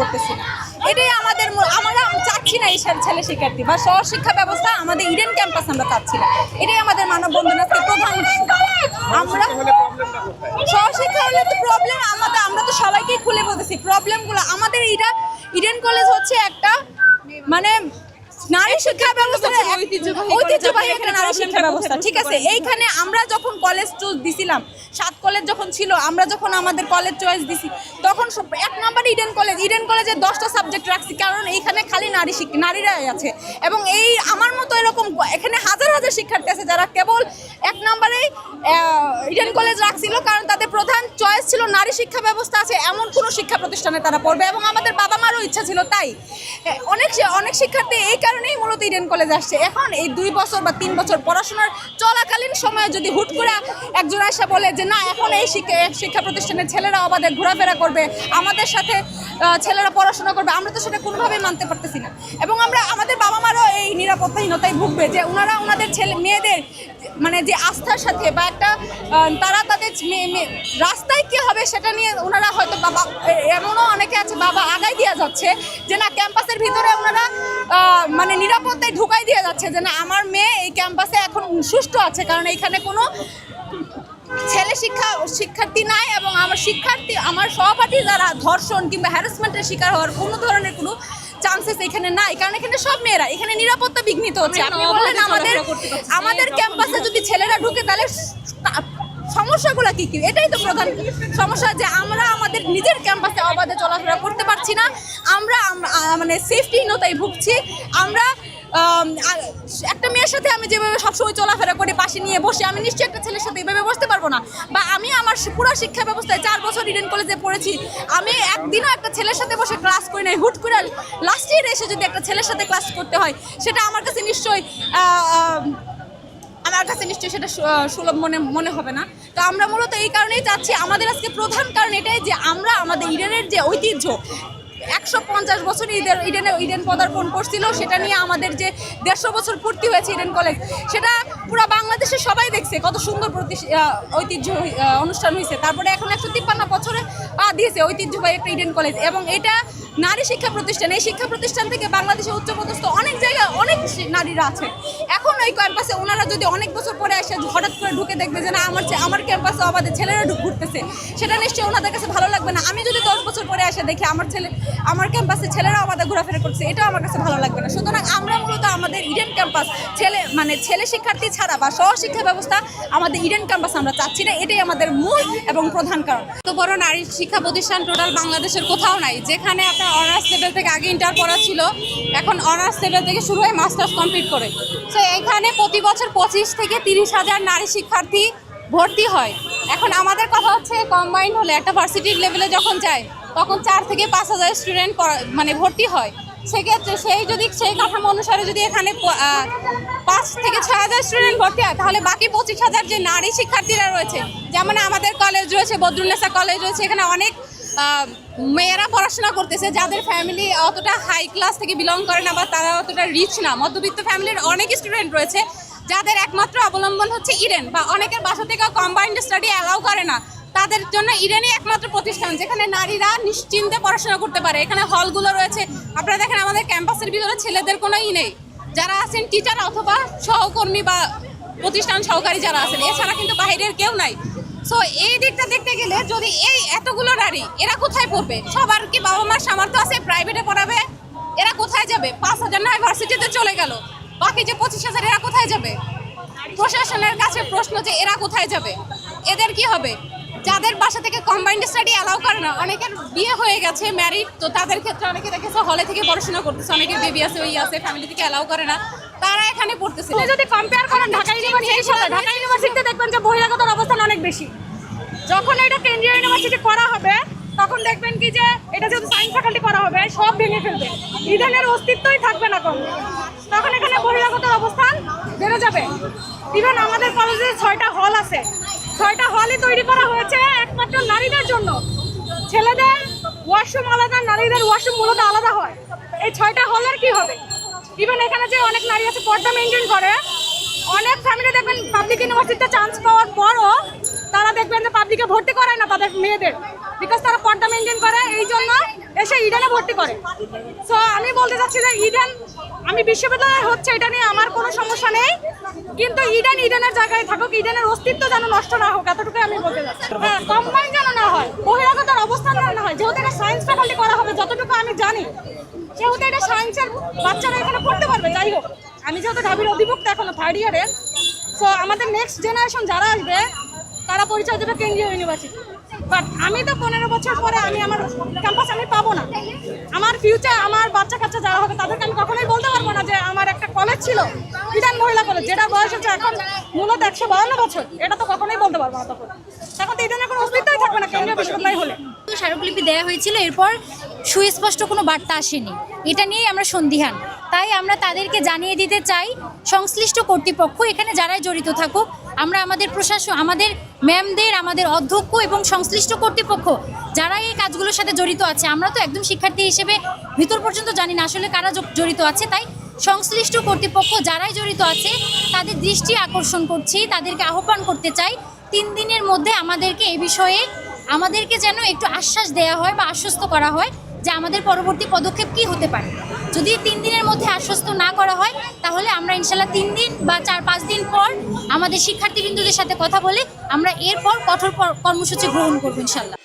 করতেছি। না এটাই আমাদের আমরা চাচ্ছি না এই ছেলে শিক্ষার্থী বা সহশিক্ষা ব্যবস্থা আমাদের ইডেন ক্যাম্পাস আমরা চাচ্ছি না। এটাই আমাদের মানববন্ধন আজকে প্রধান আমরা সহশিক্ষা হলে তো প্রবলেম আমাদের আমরা তো সবাইকে খুলে বলতেছি। প্রবলেমগুলো আমাদের এটা ইডেন কলেজ হচ্ছে একটা মানে নারী শিক্ষা ব্যবস্থা ঐতিহ্যবাহী একটা নারী শিক্ষা ব্যবস্থা ঠিক আছে? এইখানে আমরা যখন কলেজ চুজ দিছিলাম সাত কলেজ যখন ছিল আমরা যখন আমাদের কলেজ চয়েস দিছি তখন এক নম্বর ইডেন কলেজ ইডেন কলেজে দশটা সাবজেক্ট রাখছি কারণ এইখানে খালি নারী শিক্ষা নারীরাই আছে। এবং এই আমার মতো এরকম এখানে হাজার হাজার শিক্ষার্থী আছে যারা কেবল ইডেন কলেজ রাখছিল কারণ তাদের প্রধান চয়েস ছিল নারী শিক্ষা ব্যবস্থা আছে, এমন কোনো শিক্ষা প্রতিষ্ঠানে তারা পড়বে এবং আমাদের বাবা মারও ইচ্ছা ছিল তাই। অনেক অনেক শিক্ষার্থী এই কারণেই মূলত ইডেন কলেজ আসছে। এখন এই দুই বছর বা তিন বছর পড়াশোনার চলাকালীন সময়ে যদি হুট করে একজন এসে বলে যে, না, এখন এই শিক্ষা শিক্ষা প্রতিষ্ঠানের ছেলেরা আমাদের ঘোরাফেরা করবে, আমাদের সাথে ছেলেরা পড়াশোনা করবে, আমরা তো সেটা কোনোভাবেই মানতে পারতেছি না। এবং আমরা, আমাদের বাবা এই নিরাপত্তাহীনতায় ভুগবে, যে ওনারা ওনাদের ছেলে, মেয়েদের মানে যে আস্থার সাথে বা একটা তারা তাদের রাস্তায় কি হবে সেটা নিয়ে ওনারা হয়তো বাবা এমনও অনেকে আছে বাবা আগাই দেওয়া যাচ্ছে, যে না ক্যাম্পাসের ভিতরে ওনারা মানে নিরাপত্তায় ঢুকাই দেওয়া যাচ্ছে, যে না আমার মেয়ে এই ক্যাম্পাসে এখন সুষ্ঠু আছে, কারণ এখানে কোনো ছেলে শিক্ষা, শিক্ষার্থী নাই এবং আমার শিক্ষার্থী, আমার সহপাঠী যারা ধর্ষণ কিংবা হ্যারাসমেন্টের শিকার হওয়ার কোনো ধরনের কোনো চান্সেস এখানে নাই কারণ এখানে সব মেয়েরা এখানে নিরাপত্তা বিঘ্নিত হচ্ছে। আপনি বললেন আমাদের আমাদের ক্যাম্পাসে যদি ছেলেরা ঢুকে তাহলে সমস্যাগুলো কি কি? এটাই তো প্রধান সমস্যা যে আমরা আমাদের নিজের ক্যাম্পাসে অবাধে চলাফেরা করতে পারছি না। আমরা মানে সেফটিহীনতায় ভুগছি। আমরা একটা মেয়ের সাথে আমি যেভাবে সবসময় চলাফেরা করি, পাশে নিয়ে বসে, আমি নিশ্চয়ই একটা ছেলের সাথে এভাবে বসতে পারব না। বা আমি আমার পুরো শিক্ষা ব্যবস্থায় চার বছর ইডেন কলেজে পড়েছি, আমি একদিনও একটা ছেলের সাথে বসে ক্লাস করি নাই। হুট করে লাস্ট ইয়ার এসে যদি একটা ছেলের সাথে ক্লাস করতে হয়, সেটা আমার কাছে নিশ্চয়ই আমার কাছে নিশ্চয়ই সেটা সুলভ মনে মনে হবে না। তো আমরা মূলত এই কারণেই চাচ্ছি, আমাদের আজকে প্রধান কারণ এটাই যে আমরা আমাদের ইডেনের যে ঐতিহ্য একশো পঞ্চাশ বছর ইডেন ইডেনে ইডেন পদার্পণ করছিল। সেটা নিয়ে আমাদের যে দেড়শো বছর পূর্তি হয়েছে ইডেন কলেজ সেটা পুরো বাংলাদেশে সবাই দেখছে কত সুন্দর প্রতি ঐতিহ্য অনুষ্ঠান হয়েছে তারপরে এখন একশো তিপ্পান্ন বছরে পা দিয়েছে ঐতিহ্যবাহী একটা ইডেন কলেজ এবং এটা নারী শিক্ষা প্রতিষ্ঠান, এই শিক্ষা প্রতিষ্ঠান থেকে বাংলাদেশে উচ্চপদস্থ অনেক জায়গায় অনেক নারীরা আছে। এখন ওই ক্যাম্পাসে ওনারা যদি অনেক বছর পরে এসে হঠাৎ করে ঢুকে দেখবে যে না, আমার আমার ক্যাম্পাসে আমাদের ছেলেরা ঘুরতেছে, সেটা নিশ্চয়ই ওনাদের কাছে ভালো লাগবে না। আমি যদি দশ বছর পরে এসে দেখি আমার ছেলে আমার ক্যাম্পাসে ছেলেরা আমাদের ঘোরাফেরা করছে, এটাও আমার কাছে ভালো লাগবে না। সুতরাং আমরা মূলত আমাদের ইডেন ক্যাম্পাস ছেলে মানে ছেলে শিক্ষার্থী ছাড়া বা সহশিক্ষা ব্যবস্থা আমাদের ইডেন ক্যাম্পাস আমরা চাচ্ছি না, এটাই আমাদের মূল এবং প্রধান কারণ। এত বড় নারী শিক্ষা প্রতিষ্ঠান টোটাল বাংলাদেশের কোথাও নাই, যেখানে আপনার অনার্স লেভেল থেকে আগে ইন্টার পড়া ছিল। এখন অনার্স লেভেল থেকে শুরু হয়ে মাস্টার্স কমপ্লিট করে। তো এখানে প্রতি বছর পঁচিশ থেকে তিরিশ হাজার নারী শিক্ষার্থী ভর্তি হয়। এখন আমাদের কথা হচ্ছে কম্বাইন হলে একটা ভার্সিটির লেভেলে যখন যায়, তখন চার থেকে পাঁচ হাজার স্টুডেন্ট মানে ভর্তি হয়। সেক্ষেত্রে সেই যদি, সেই কাঠামো অনুসারে যদি এখানে পাঁচ থেকে ছয় হাজার স্টুডেন্ট ভর্তি হয়, তাহলে বাকি পঁচিশ হাজার যে নারী শিক্ষার্থীরা রয়েছে, যেমন আমাদের কলেজ রয়েছে বদরুন্নেসা কলেজ রয়েছে, এখানে অনেক মেয়েরা পড়াশোনা করতেছে, যাদের ফ্যামিলি অতটা হাই ক্লাস থেকে বিলং করে না বা তারা অতটা রিচ না। মধ্যবিত্ত ফ্যামিলির অনেক স্টুডেন্ট রয়েছে, যাদের একমাত্র অবলম্বন হচ্ছে ইডেন বা অনেকের বাসা থেকে কম্বাইন্ড স্টাডি অ্যালাউ করে না। তাদের জন্য ইডেনই একমাত্র প্রতিষ্ঠান, যেখানে নারীরা নিশ্চিন্তে পড়াশোনা করতে পারে। এখানে হলগুলো রয়েছে। আপনারা দেখেন আমাদের ক্যাম্পাসের ভিতরে ছেলেদের কোনো ই নেই। যারা আছেন টিচার অথবা সহকর্মী বা প্রতিষ্ঠান সহকারী যারা আছেন, এছাড়া কিন্তু বাইরের কেউ নাই। সো এই দিকটা দেখতে গেলে যদি এই এতগুলো নারী, এরা কোথায় পড়বে? সবার কি বাবা মার সামর্থ্য আছে? প্রাইভেটে পড়াবে? এরা কোথায় যাবে? পাঁচ হাজার নয় ভার্সিটিতে চলে গেল। বাকি যে পঁচিশ হাজার, এরা কোথায় যাবে? প্রশাসনের কাছে প্রশ্ন যে এরা কোথায় যাবে? এদের কি হবে? যাদের বাসা থেকে কম্বাইন্ড স্টাডি অ্যালাউ করে না, অনেকের বিয়ে হয়ে গেছে ম্যারিড তো তাদের ক্ষেত্রে অনেকে দেখেছে হলে থেকে পড়াশোনা করতেছে, অনেকের বেবি আছে, ওই আছে ফ্যামিলি থেকে অ্যালাউ করে না। তারা এখানে পড়তেছে যদি কম্পেয়ার করেন ঢাকা ইউনিভার্সিটির সাথে ঢাকা ইউনিভার্সিটিতে দেখবেন যে বহিরাগতর অবস্থান অনেক বেশি। যখন এটা কেন্দ্রীয় ইউনিভার্সিটি করা হবে তখন দেখবেন কি যে এটা যেহেতু সায়েন্স ফ্যাকাল্টি করা হবে সব ভেঙে ফেলবে। ইডেনের অস্তিত্বই থাকবে না কোনো তখন এখানে বহিরাগতর অবস্থান বেড়ে যাবে। ইভেন আমাদের কলেজে ছয়টা হল আছে। ছয়টা হলই তৈরি করা হয়েছে একমাত্র নারীদের জন্য। ছেলেদের ওয়াশরুম আলাদা নারীদের ওয়াশরুম মূলত আলাদা হয়। এই ছয়টা হলের কি হবে? ইভেন এখানে যে অনেক নারী আছে, পর্দা মেনটেন করে। অনেক ফ্যামিলি দেখবেন পাবলিক ইউনিভার্সিটিতে চান্স পাওয়ার পরও তারা দেখবেন যে পাবলিকে ভর্তি করায় না তাদের মেয়েদের। বিকজ তারা পর্দা মেনটেন করে, এই জন্য এসে ইডেনে ভর্তি করে। সো আমি বলতে চাচ্ছি যে ইডেন আমি বিশ্ববিদ্যালয় হচ্ছে এটা নিয়ে আমার কোনো সমস্যা নেই। কিন্তু ইডেন ইডেনের জায়গায় থাকুক ইডেনের অস্তিত্ব যেন নষ্ট না হোক এতটুকু আমি বলতে চাচ্ছি। হ্যাঁ কম্বাইন যেন না হয়, বহিরাগতার অবস্থান যেন না হয়, যেহেতু এটা সায়েন্স ফ্যাকাল্টি করা হবে, যতটুকু আমি জানি যেহেতু এটা সায়েন্সের বাচ্চারা এখানে পড়তে পারবে, যাই হোক। আমি যেহেতু ঢাবির অধিভুক্ত এখনও থার্ড ইয়ারের সো আমাদের নেক্সট জেনারেশন যারা আসবে, তারা পরিচয় দেবে কেন্দ্রীয় ইউনিভার্সিটি বাট আমি তো পনেরো বছর পরে আমি আমার ক্যাম্পাস আমি পাবো না। আমার ফিউচার আমার বাচ্চা কাচ্চা যারা হবে, তাদেরকে আমি কখনোই বলতে পারব না যে আমার একটা কলেজ ছিল ইডান মহিলা কলেজ যেটা বয়স হচ্ছে এখন মূলত একশো বাউন্ন বছর। এটা তো কখনোই বলতে পারব না তখন। তখন তো ইডানের কোনো অস্তিত্বই থাকবে না কেন্দ্রীয় বিশ্ববিদ্যালয় হলে। স্মারকলিপি দেওয়া হয়েছিল, এরপর সুস্পষ্ট কোনো বার্তা আসেনি। এটা নিয়েই আমরা সন্দিহান। তাই আমরা তাদেরকে জানিয়ে দিতে চাই, সংশ্লিষ্ট কর্তৃপক্ষ, এখানে যারাই জড়িত থাকুক, আমরা আমাদের প্রশাসন, আমাদের ম্যামদের, আমাদের অধ্যক্ষ এবং সংশ্লিষ্ট কর্তৃপক্ষ যারা এই কাজগুলোর সাথে জড়িত আছে, আমরা তো একদম শিক্ষার্থী হিসেবে ভিতর পর্যন্ত জানি না আসলে কারা জড়িত আছে। তাই সংশ্লিষ্ট কর্তৃপক্ষ যারাই জড়িত আছে, তাদের দৃষ্টি আকর্ষণ করছি, তাদেরকে আহ্বান করতে চাই, তিন দিনের মধ্যে আমাদেরকে এ বিষয়ে, আমাদেরকে যেন একটু আশ্বাস দেওয়া হয় বা আশ্বস্ত করা হয়। যে আমাদের পরবর্তী পদক্ষেপ কি হতে পারে। যদি তিন দিনের মধ্যে আশ্বস্ত না করা হয়, তাহলে আমরা ইনশাল্লাহ তিন দিন বা চার পাঁচ দিন পর আমাদের শিক্ষার্থীবৃন্দদের সাথে কথা বলে আমরা এরপর কঠোর কর্মসূচি গ্রহণ করব ইনশাল্লাহ